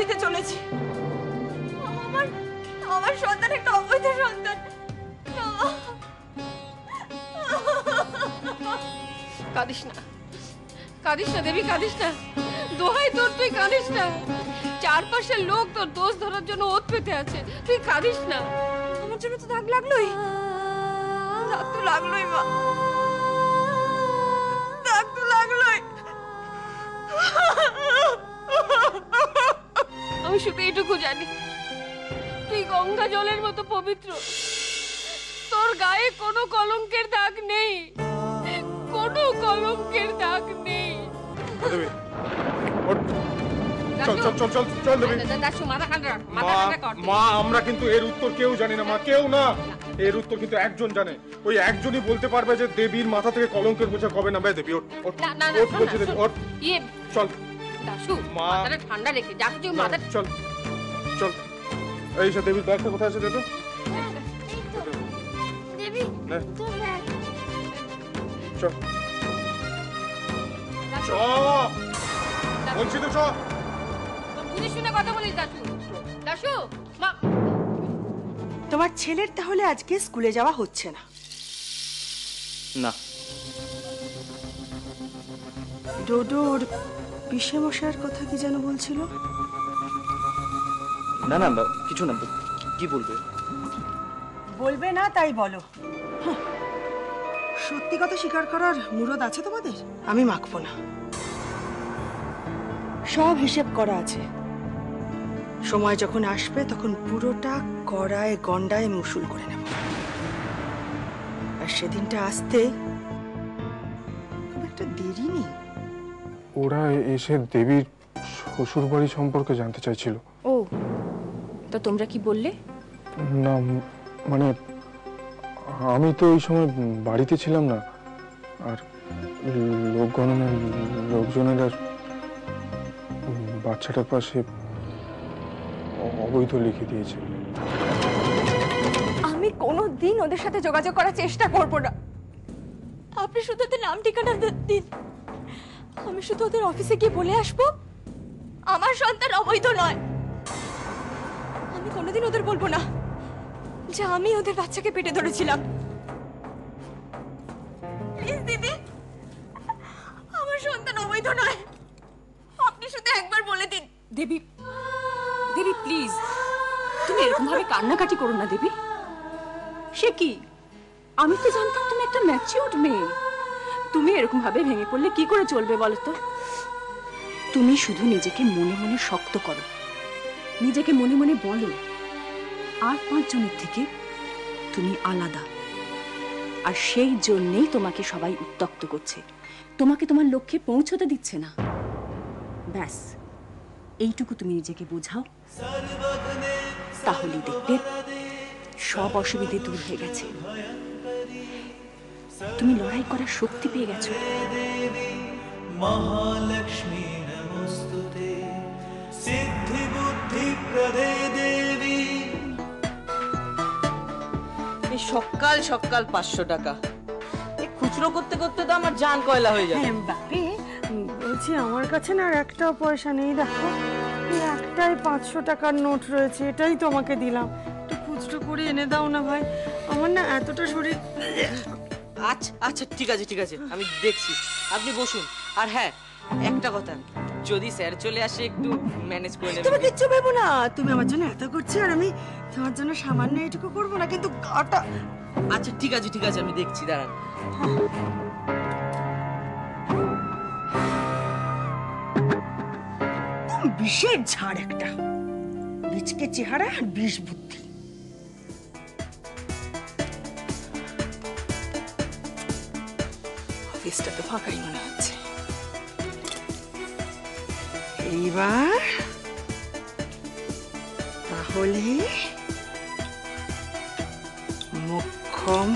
দিতে চলেছি। আমার আমার সন্তান একটা অবৈধ সন্তান। কাঁদিস না। কাঁদিস না, দেবী, কাঁদিস না। দোহাই তোর, তুই কাঁদিস না। চারপাশের লোক তোর দোষ ধরার জন্য ওত পেতে আছে। তুই কাঁদিস না। আমার জন্য তো দাগ লাগলোই। দাগ তো লাগলোই মা। আমি শুধু এইটুকু জানি। তুই গঙ্গা জলের মতো পবিত্র। তোর গায়ে কোনো কলঙ্কের দাগ নেই। কোনো কলঙ্কের দাগ নেই। দেবী। দেবী। মা আমরা কিন্তু এর উত্তর কেউ জানি না মা কেউ না। এর উত্তর কিন্তু একজন জানে। ওই একজনই বলতে পারবে যে দেবীর মাথা থেকে কলঙ্কের বোঝা কবে নামবে দেবী না বলছি দেবী শোন। ওঠ। ইয়ে চল। মা। মাথাটা ঠান্ডা রেখে যা কিছু মাথা চল চল। এই সে দেবীর ব্যাগটা কোথায় আছে দেবী। দেবী তোর ব্যাগ চল। চ বলছি তো চ বুঝে শুনে কথা বলিস দাসু দাসু মা। তোমার ছেলের তাহলে আজকে স্কুলে যাওয়া হচ্ছে না। না। ডোডোর পিসে মশাইয়ের কথা কি যেন বলছিল? না না কিছু না কি বলবে? বলবে না তাই বলো। সত্যি কথা স্বীকার করার মুরদ আছে তোমাদের? আমি মাখবো না। সব হিসেব করা আছে। সময় যখন আসবে তখন পুরোটা কড়ায় গন্ডায় মুসুল করে নেব। আর সেদিনটা আসতে ওরা এসে দেবীর শ্বশুর বাড়ি সম্পর্কে জানতে চাইছিল। ও তো তোমরা কি বললে? না মানে আমি তো ওই সময় বাড়িতে ছিলাম না। আর লোক গণনার লোকজনের আর বাচ্চাটার পাশে অবৈধ লিখে দিয়েছে। আমি কোনো দিন ওদের সাথে যোগাযোগ করার চেষ্টা করব না। আপনি শুধু নাম ঠিকানা দিন। আমি শুধু ওদের অফিসে গিয়ে বলে আসব? আমার সন্তান অবৈধ নয়। আমি কোনোদিন ওদের বলব না। যে আমি ওদের বাচ্চাকে পেটে ধরেছিলাম। প্লিজ দিদি, আমার সন্তান অবৈধ নয়। আপনি শুধু একবার বলে দিন। দেবী দেবী প্লিজ তুমি এরকম ভাবে কান্নাকাটি করো না, দেবী। সে কি? আমি তো জানতাম তুমি একটা ম্যাচিউরড মেয়ে। তুমি এরকম ভাবে ভেঙে পড়লে কি করে চলবে বলো তো? তুমি শুধু নিজেকে মনে মনে শক্ত করো। নিজেকে মনে মনে বলো, আর পাঁচজনের থেকে তুমি আলাদা। আর সেই জন্যেই তোমাকে সবাই উত্তক্ত করছে। তোমাকে তোমার লক্ষ্যে পৌঁছতে দিচ্ছে না। ব্যাস, এইটুকু তুমি নিজেকে বোঝাও। তাহলেই দেখবে সব অসুবিধে দূর হয়ে গেছে। তুমি লড়াই করার শক্তি পেয়ে গেছো। মহালক্ষ্মী নমস্তুতে। সিদ্ধি বুদ্ধি প্রদে দেবী। সকাল সকাল পাঁচশো টাকা। খুচরো করতে করতে তো আমার জান কয়লা হয়ে যাবে। হ্যাঁ, বলছি আমার কাছে না আর একটাও পয়সা নেই দেখো। একটাই পাঁচশো টাকার নোট রয়েছে এটাই তোমাকে দিলাম। একটু খুচরো করে এনে দাও না ভাই। আমার না এতটা শরীর আচ্ছা আচ্ছা ঠিক আছে ঠিক আছে আমি দেখছি। আপনি বসুন। আর হ্যাঁ একটা কথা যদি স্যার চলে আসে একটু ম্যানেজ করে তুমি নেবেন কিচ্ছু ভেবো না। তুমি আমার জন্য এত করছ আর আমি তোমার জন্য সামান্য এটুকু করব না কিন্তু গাটা আচ্ছা ঠিক আছে ঠিক আছে আমি দেখছি দাঁড়ান। বিষের ঝাড় একটা। বীজকে চেহারা আর বিষ বুদ্ধি অফিসটা তো ফাঁকাই মনে হচ্ছে। এইবার তাহলে মোক্ষম